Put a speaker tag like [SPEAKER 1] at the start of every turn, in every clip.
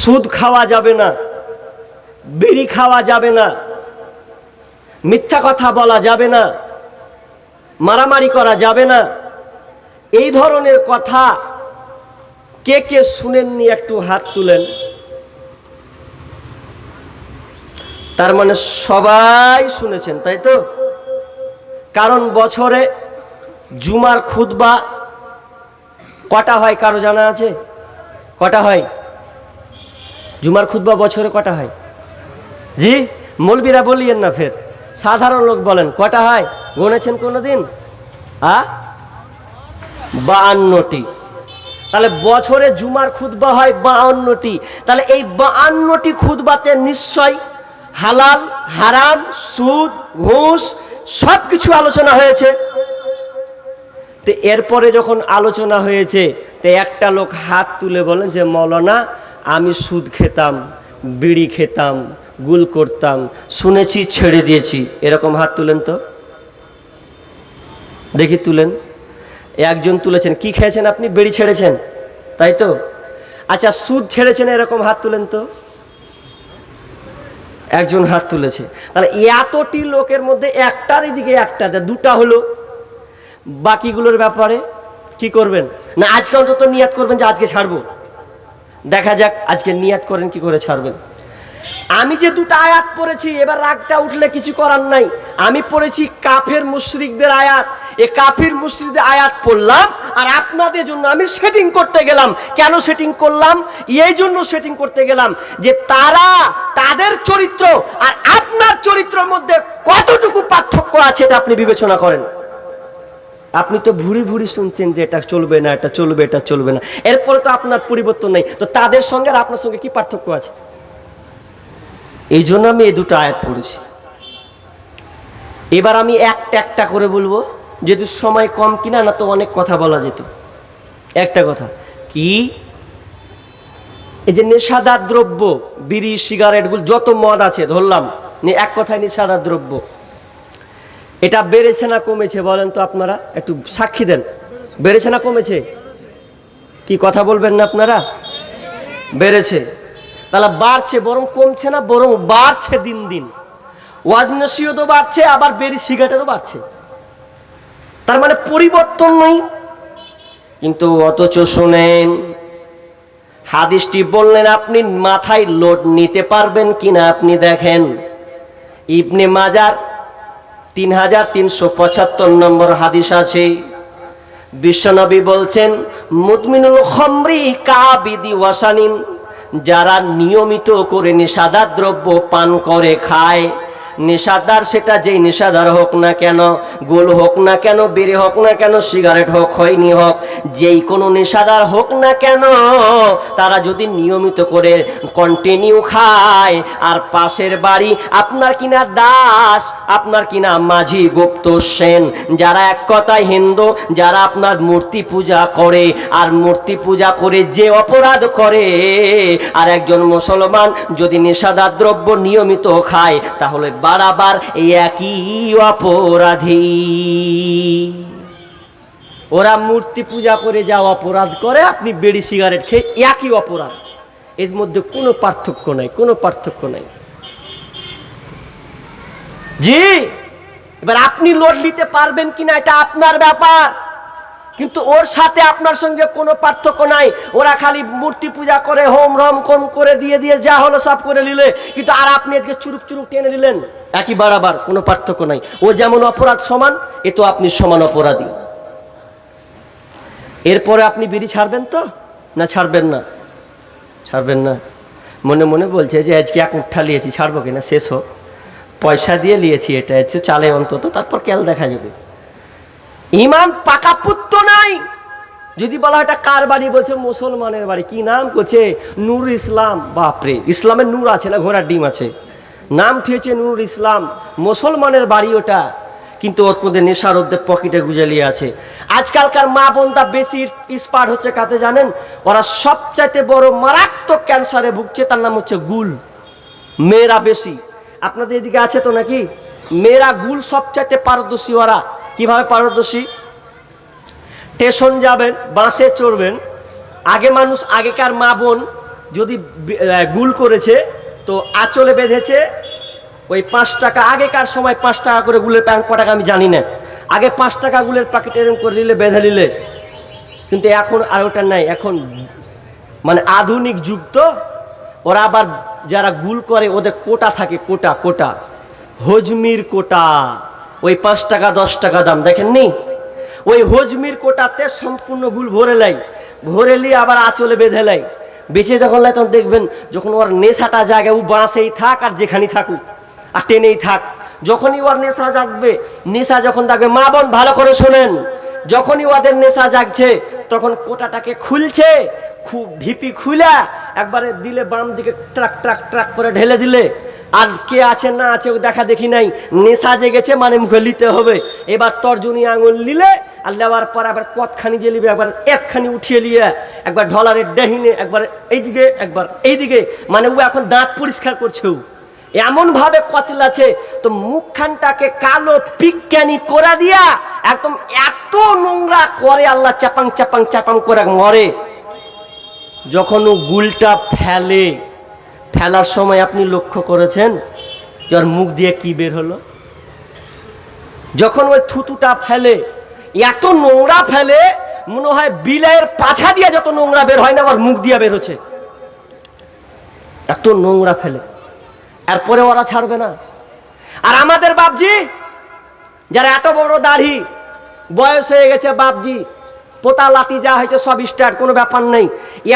[SPEAKER 1] সুদ খাওয়া যাবে না, বিড়ি খাওয়া যাবে না, মিথ্যা কথা বলা যাবে না, মারামারি করা যাবে না। এই ধরনের কথা কে কে শুনেননি একটু হাত তুলেন। তার মানে সবাই শুনেছেন, তাই তো? কারণ বছরে জুমার খুতবা কটা হয়, কারও জানা আছে? কটা হয়? জুমার খুতবা বছরে কটা হয়? জি, মৌলবীরা বলিয়েন না ফের। সাধারণ লোক বলেন, কটা হয়? গণেছেন কোনো দিন আ? বাহান্নটি তাহলে বছরে জুমার খুতবা হয় বাহান্নটি তাহলে এই বাহান্নটি খুতবাতে নিশ্চয় হালাল, হারাম, সুদ, ঘুষ সব কিছু আলোচনা হয়েছে। তো এরপরে যখন আলোচনা হয়েছে, তো একটা লোক হাত তুলে বলেন যে, মৌলানা আমি সুদ খেতাম, বিড়ি খেতাম, গুল করতাম, শুনেছি, ছেড়ে দিয়েছি। এরকম হাত তুলেন তো? দেখি তুলেন। একজন তুলেছেন। কি খেয়েছেন আপনি? বিড়ি ছেড়েছেন, তাই তো? আচ্ছা সুদ ছেড়েছেন, এরকম হাত তুলেন তো? একজন হাত তুলেছে। তাহলে এতটি লোকের মধ্যে একটার দিকে একটা দুটা হলো। বাকিগুলোর ব্যাপারে কি করবেন? না, আজকে অন্তত নিয়াত করবেন যে আজকে ছাড়বো। দেখা যাক আজকে নিয়াত করেন কি করে ছাড়বেন। আমি যে দুটো আয়াত পড়েছি, এবার রাগটা উঠলে কিছু করার নাই। আমি পড়েছি কাফের মুশরিকদের আয়াত। এ কাফির মুশরিকদের আয়াত পড়লাম আর আপনাদের জন্য আমি সেটিং করতে গেলাম। কেন সেটিং করলাম? এই জন্য সেটিং করতে গেলাম যে তারা তাদের চরিত্র আর আপনার চরিত্রের মধ্যে কতটুকু পার্থক্য আছে এটা আপনি বিবেচনা করেন। আপনি তো ভুড়ি ভুড়ি শুনছেন যে এটা চলবে না, এটা চলবে এটা চলবে না। এরপরে তো আপনার পরিবর্তন নেই। তো তাদের সঙ্গে আর আপনার সঙ্গে কি পার্থক্য আছে? এই জন্য আমি এই দুটো আয়াত পড়েছি। এবার আমি একটা একটা করে বলব যেহেতু সময় কম কিনা না তো অনেক কথা বলা যেত। একটা কথা, কি? এই যে নেশাদার দ্রব্য, বিড়ি, সিগারেটগুলো, যত মদ আছে, ধরলাম এক কথায় নেশাদার দ্রব্য। এটা বেড়েছে না কমেছে বলেন তো আপনারা? একটু সাক্ষী দেন। বেড়েছে না কমেছে? কি কথা বলবেন না আপনারা? বেড়েছে। তাহলে বাড়ছে, বরং কমছে না, বরং বাড়ছে দিন দিন। ওয়াজ নসিহতও বাড়ছে, আবার বেরি সিগারেটেরও বাড়ছে। তার মানে পরিবর্তন নেই। কিন্তু অথচ শোনেন, হাদিসটি বললেন, আপনি মাথায় লোড নিতে পারবেন কিনা আপনি দেখেন। ইবনে মাজার তিন হাজার তিনশো পঁচাত্তর নম্বর হাদিস আছে। বিশ্বনবী বলছেন, মুদমিনুল খমরি কাবিদি ওয়াসানিন, যারা নিয়মিত করে নিষাদা দ্রব্য পান করে খায় নেশাদার সেটা যেই নেশাদার হোক না কেন, গোল হোক না কেন, বেড়ে হোক না কেন, সিগারেট হোক, হয়নি হোক, যেই কোনো নেশাদার হোক না কেন, তারা যদি নিয়মিত করে কন্টিনিউ খায়, আর পাশের বাড়ি আপনার কিনা দাস, আপনার কিনা মাঝি গুপ্ত সেন, যারা এক কথায় হিন্দু, যারা আপনার মূর্তি পূজা করে, আর মূর্তি পূজা করে যে অপরাধ করে, আর একজন মুসলমান যদি নেশাদার দ্রব্য নিয়মিত খায়, তাহলে বারাবার একই অপরাধী। ওরা মূর্তি পূজা করে যা অপরাধ করে, আপনি বেড়ি সিগারেট খেয়ে একই অপরাধ। এর মধ্যে কোনো পার্থক্য নাই, কোনো পার্থক্য নাই। জি, এবার আপনি লোড নিতে পারবেন কিনা এটা আপনার ব্যাপার। কিন্তু ওর সাথে আপনার সঙ্গে কোনো পার্থক্য নাই। ওরা খালি মূর্তি পূজা করে, হোম রম কম করে দিয়ে দিয়ে যা হলো সব করে নিলে। কিন্তু আর আপনি এদিকে চুরুক চুরুক টেনে নিলেন একই বারাবার, কোনো পার্থক্য নাই। ও যেমন অপরাধ সমান, এ তো আপনি সমান অপরাধী। এরপরে আপনি বিড়ি ছাড়বেন তো? না ছাড়বেন না? ছাড়বেন না। মনে মনে বলছে যে, আজকে এক উঠা নিয়েছি, ছাড়বো কিনা? শেষ হোক। পয়সা দিয়ে নিয়েছি এটা হচ্ছে চালে অন্তত, তারপর কেল দেখা যাবে। ইমাম পাকা পুত্র নাই। যদি বলা এটা কার বাড়ি? বলছে মুসলমানের বাড়ি। কি নাম? করছে নূর ইসলাম। বাপরে ইসলামের নূর আছে না? ঘোড়ার ডিম আছে। নাম থিয়েছে নূর ইসলাম? মুসলমানের বাড়ি ওটা। কিন্তু ওর মধ্যে নেশার ওদের পকেটে গুজালিয়ে আছে। আজকালকার মা বোনটা বেশি স্পার্ট হচ্ছে কাতে জানেন? ওরা সবচাইতে বড় মারাত্মক ক্যান্সারে ভুগছে। তার নাম হচ্ছে গুল। মেয়েরা বেশি। আপনাদের এদিকে আছে তো নাকি? মেয়েরা গুল সবচাইতে পারদর্শী ওরা। কীভাবে পারদর্শী? স্টেশন যাবেন, বাসে চড়বেন। আগে মানুষ, আগেকার মা বোন যদি গুল করেছে, তো আঁচলে বেঁধেছে, ওই পাঁচ টাকা, আগেকার সময় পাঁচ টাকা করে গুলের প্যান্ট ক টাকা আমি জানি না। আগে পাঁচ টাকা গুলের প্যাকেট এরকম করে নিলে বেঁধে নিলে কিন্তু এখন আর ওটা নাই, এখন মানে আধুনিক যুগ তো। ওরা আবার যারা গুল করে, ওদের কোটা থাকে, কোটা কোটা। হজমির কোটা। ওই পাঁচ টাকা, দশ টাকা দাম, দেখেননি? ওই হজমির কোটাতে সম্পূর্ণ গুল ভরে লাই। ভরে নিয়ে আবার আঁচলে বেঁধে লাই। বেঁচে যখন লাই, তখন দেখবেন যখন ওর নেশাটা জাগে, ও বাঁশেই থাক আর যেখানেই থাকুক, আর টেনেই থাক। যখনই ওর নেশা জাগবে, নেশা যখন থাকবে মা বোন ভালো করে শোনেন, যখনই ওদের নেশা জাগছে, তখন কোটাটাকে খুলছে, খুব ঢিপি খুলা একবারে দিলে বাম দিকে ট্রাক ট্রাক ট্রাক করে ঢেলে দিলে আর কে আছে, না আছে, ও দেখা দেখি নাই। নেশা জেগেছে মানে মুখে নিতে হবে। এবার তর্জনী আঙুল নিলে আর নেওয়ার পর আবার কতখানি যে নিবে, একবার একখানি উঠিয়ে নিয়ে, একবার ঢলারের ডেহিনে, একবার এইদিকে একবার এইদিকে। মানে ও এখন দাঁত পরিষ্কার করছে ও। এমন ভাবে কচলাছে তো মুখখানটাকে কালো পিকক্যানি করে দিয়া একদম এত নোংরা করে আল্লাহ চাপাং চাপাং চাপাং করে মরে। যখন ও গুলটা ফেলে ফেলার সময় আপনি লক্ষ্য করেছেন যে ওর মুখ দিয়ে কি বের হলো? যখন ওই থুতুটা ফেলে, এত নোংরা ফেলে, মনে হয় বিলাইয়ের পাছা দিয়ে যত নোংরা বের হয় না আমার মুখ দিয়ে বের হচ্ছে। এত নোংরা ফেলে। এরপরে ওরা ছাড়বে না। আর আমাদের বাপজি, যারা এত বড় দাড়ি, বয়স হয়ে গেছে বাপজি পোতা লাতি যা হয়েছে, সব স্টার্ট কোনো ব্যাপার নেই।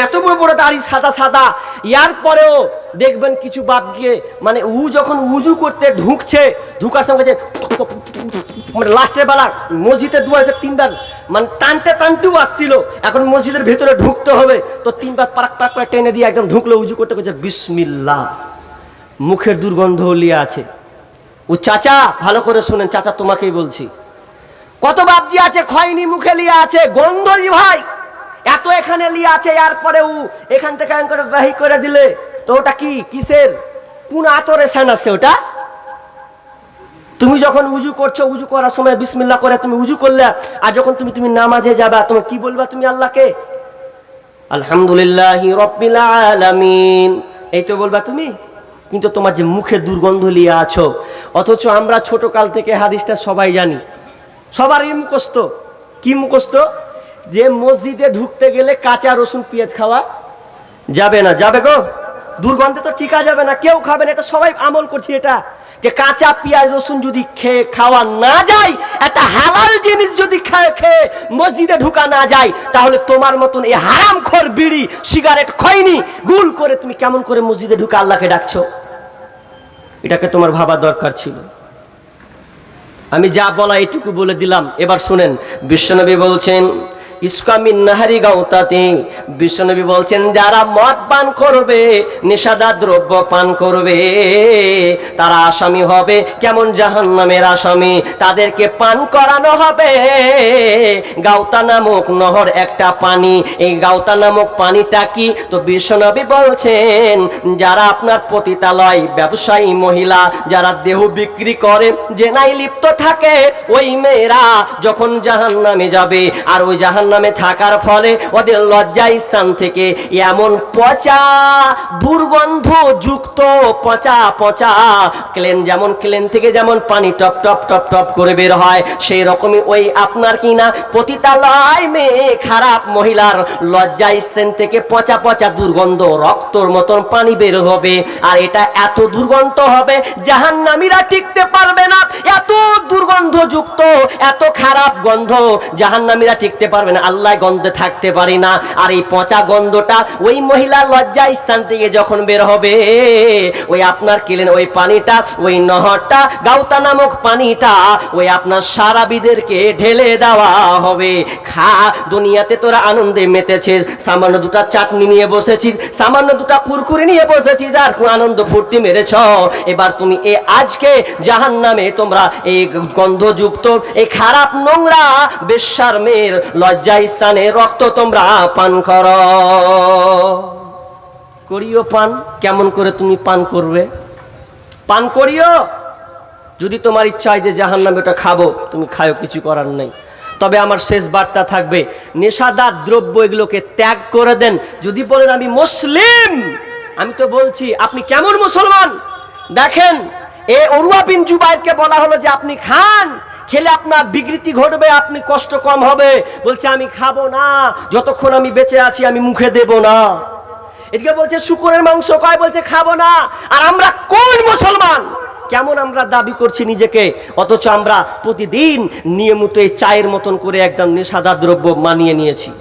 [SPEAKER 1] এত বড় বড় দাড়ি সাদা সাদা। ইয়ার পরেও দেখবেন কিছু বাপ গিয়ে মানে উ যখন উজু করতে ঢুকছে, ঢুকার সঙ্গে যে মানে লাস্টের বেলা মসজিদের দুয়ারে তিনবার মানে টানতে টানতেও আসছিল, এখন মসজিদের ভেতরে ঢুকতে হবে। তো তিনবার পারাক পারাক করে টেনে দিয়ে একদম ঢুকলো, উজু করতে করছে বিসমিল্লা মুখের দুর্গন্ধ লিয়ে আছে। ও চাচা, ভালো করে শোনেন, চাচা তোমাকেই বলছি। কত বাপজি আছে, খয়নি মুখে লিয়ে আছে, গন্ধই ভাই। এত এখানে লিয়ে আছে এরপরে ও এখান থেকে এখান করে বাহি করে দিলে। তো ওটা কি, কিসের? কোন আতরে সেন আছে ওটা? তুমি যখন উজু করছ, উজু করার সময় বিসমিল্লাহ করে তুমি উজু করলে, আর যখন তুমি তুমি নামাজে যাবা তুমি কি বলবা তুমি আল্লাহকে? আলহামদুলিল্লাহ রব্বিল আলামিন। এই তো বলবা তুমি? কিন্তু তোমার যে মুখে দুর্গন্ধ লিয়ে আছো, অথচ আমরা ছোট কাল থেকে হাদিসটা সবাই জানি। সবারই মুখস্থ। কি মুখস্থ? যে মসজিদে ঢুকতে গেলে কাঁচা রসুন, পেঁয়াজ খাওয়া যাবে না। যাবে গো? দুর্গন্ধে তো ঠিকা যাবে না। কেউ খাবে না। এটা সবাই আমল করছি এটা। যে কাঁচা পেঁয়াজ, রসুন যদি খেয়ে খাওয়া না যায়, একটা হালাল জিনিস যদি খেয়ে খেয়ে মসজিদে ঢুকা না যায়, তাহলে তোমার মতন এই হারাম খোর বিড়ি, সিগারেট খয়নি গুল করে তুমি কেমন করে মসজিদে ঢুকে আল্লাহকে ডাকছো? এটাকে তোমার ভাবার দরকার ছিল। আমি যা বলা এটুকু বলে দিলাম। এবার শুনেন বিশ্বনবী বলছেন ইসকামিন নাহারি গাউতাতে। বিশ্বনবী বলছেন, যারা মদ পান করবে নেশাদার দ্রব্য পান করবে, তারা আসামি হবে, কেমন জাহান নামের আসামি? তাদেরকে পান করানো হবে। গাউতা নামক নহর একটা পানি, এই গাউতা নামক পানিটা কি? তো বিশ্বনবী বলছেন, যারা আপনার পতিতালয়, ব্যবসায়ী, মহিলা, যারা দেহ বিক্রি করে জেনাই লিপ্ত থাকে, ওই মেয়েরা যখন জাহান নামে যাবে, আর ওই জাহান নামে থাকার ফলে ওদের লজ্জা স্থান থেকে এমন পচা, দুর্গন্ধ যুক্ত, পচা পচা ক্লেন, যেমন ক্লেন থেকে যেমন পানি টপ টপ টপ টপ করে বের হয়, সেই রকমই ওই আপনার কি না? পতিতালয় মেয়ে খারাপ মহিলার লজ্জা স্থান থেকে পচা পচা দুর্গন্ধ রক্তর মতন পানি বের হবে। আর এটা এত দুর্গন্ধ হবে, জাহান্নামীরা টিকতে পারবে না। এত দুর্গন্ধযুক্ত, এত খারাপ গন্ধ জাহান্নামীরা টিকতে পারবে না। আল্লাহ গন্ধে থাকতে পারি না। আর এই পচা গন্ধটা ওই মহিলার লজ্জা স্থান থেকে যখন বের হবে, ওই আপনার কেলেন ওই পানিটা, ওই নহরটা, গাউতা নামক পানিটা, ওই আপনার সারাবিদেরকে ঢেলে দেওয়া হবে। খা, দুনিয়াতে তোরা আনন্দে মেতেছিস। সামান্য দুটা চাটনি নিয়ে বসেছিস, সামান্য দুটা কুরকুরি নিয়ে বসেছিস, আর আনন্দ ফুর্তি মেরেছ। এবার তুমি এ আজকে জাহান নামে তোমরা এই গন্ধযুক্ত, এই খারাপ নোংরা, বেশ্যার মেয়ের লজ্জা স্থানে রক্ত তোমরা পান কর। করিও পান, কেমন করে তুমি পান করবে? পান করিও, যদি তোমার ইচ্ছা হয় যে জাহান নামে ওটা খাব, তুমি খায়ো কিছু করার নেই। তবে আমার শেষ বার্তা থাকবে, নেশাদার দ্রব্য এগুলোকে ত্যাগ করে দেন। যদি বলেন আমি মুসলিম, আমি তো বলছি, আপনি কেমন মুসলমান? দেখেন, এ অরুয়া বিন জুবাইরকে বলা হলো যে আপনি খান খেলে আপনার বিকৃতি ঘটবে, আপনি কষ্ট কম হবে। বলছে, আমি খাব না, যতক্ষণ আমি বেঁচে আছি, আমি মুখে দেব না। এদিকে বলছে, শুকুরের মাংস কয়? বলছে, খাব না। আর আমরা কোন মুসলমান? কেমন আমরা দাবি করছি নিজেকে? অথচ আমরা প্রতিদিন নিয়মিত এই চায়ের মতন করে একদম নেশাদার দ্রব্য মানিয়ে নিয়েছি।